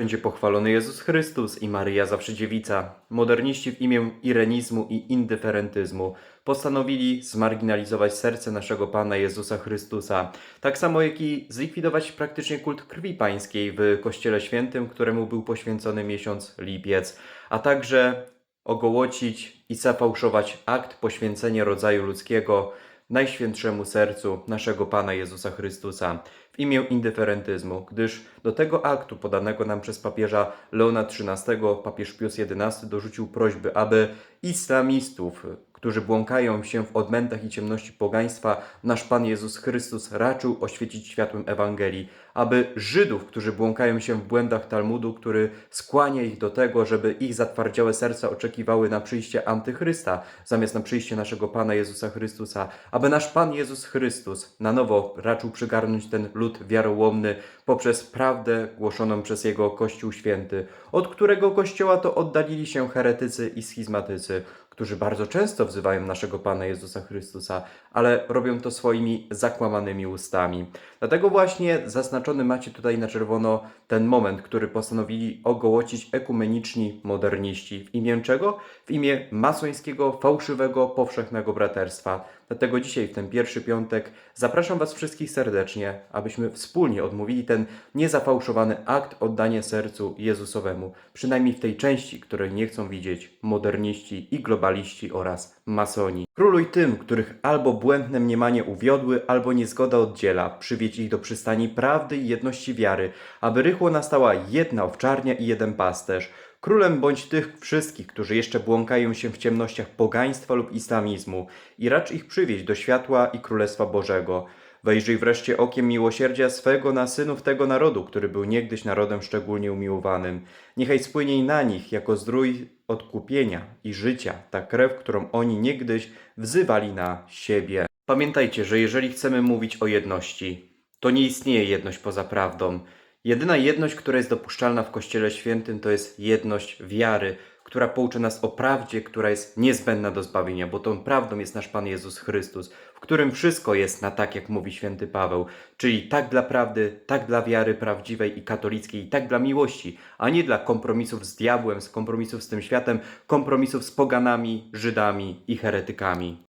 Będzie pochwalony Jezus Chrystus i Maryja zawsze dziewica. Moderniści w imię irenizmu i indyferentyzmu postanowili zmarginalizować serce naszego Pana Jezusa Chrystusa. Tak samo jak i zlikwidować praktycznie kult krwi pańskiej w Kościele Świętym, któremu był poświęcony miesiąc lipiec, a także ogołocić i zafałszować akt poświęcenia rodzaju ludzkiego Najświętszemu Sercu naszego Pana Jezusa Chrystusa w imię indyferentyzmu, gdyż do tego aktu podanego nam przez papieża Leona XIII papież Pius XI dorzucił prośby, aby islamistów, którzy błąkają się w odmętach i ciemności pogaństwa, nasz Pan Jezus Chrystus raczył oświecić światłem Ewangelii, aby Żydów, którzy błąkają się w błędach Talmudu, który skłania ich do tego, żeby ich zatwardziałe serca oczekiwały na przyjście Antychrysta, zamiast na przyjście naszego Pana Jezusa Chrystusa, aby nasz Pan Jezus Chrystus na nowo raczył przygarnąć ten lud wiarołomny poprzez prawdę głoszoną przez Jego Kościół Święty, od którego Kościoła to oddalili się heretycy i schizmatycy, którzy bardzo często wzywają naszego Pana Jezusa Chrystusa, ale robią to swoimi zakłamanymi ustami. Dlatego właśnie zaznaczony macie tutaj na czerwono ten moment, który postanowili ogołocić ekumeniczni moderniści. W imię czego? W imię masońskiego, fałszywego, powszechnego braterstwa. Dlatego dzisiaj, w ten pierwszy piątek, zapraszam Was wszystkich serdecznie, abyśmy wspólnie odmówili ten niezafałszowany akt oddania sercu Jezusowemu, przynajmniej w tej części, której nie chcą widzieć moderniści i globaliści oraz masoni. Króluj tym, których albo błędne mniemanie uwiodły, albo niezgoda oddziela, przywieź ich do przystani prawdy i jedności wiary, aby rychło nastała jedna owczarnia i jeden pasterz. Królem bądź tych wszystkich, którzy jeszcze błąkają się w ciemnościach pogaństwa lub islamizmu i racz ich przywieźć do światła i Królestwa Bożego. Wejrzyj wreszcie okiem miłosierdzia swego na synów tego narodu, który był niegdyś narodem szczególnie umiłowanym. Niechaj spłynie na nich jako zdrój odkupienia i życia ta krew, którą oni niegdyś wzywali na siebie. Pamiętajcie, że jeżeli chcemy mówić o jedności, to nie istnieje jedność poza prawdą. Jedyna jedność, która jest dopuszczalna w Kościele Świętym, to jest jedność wiary, która pouczy nas o prawdzie, która jest niezbędna do zbawienia, bo tą prawdą jest nasz Pan Jezus Chrystus, w którym wszystko jest na tak, jak mówi święty Paweł, czyli tak dla prawdy, tak dla wiary prawdziwej i katolickiej, i tak dla miłości, a nie dla kompromisów z diabłem, z kompromisów z tym światem, kompromisów z poganami, Żydami i heretykami.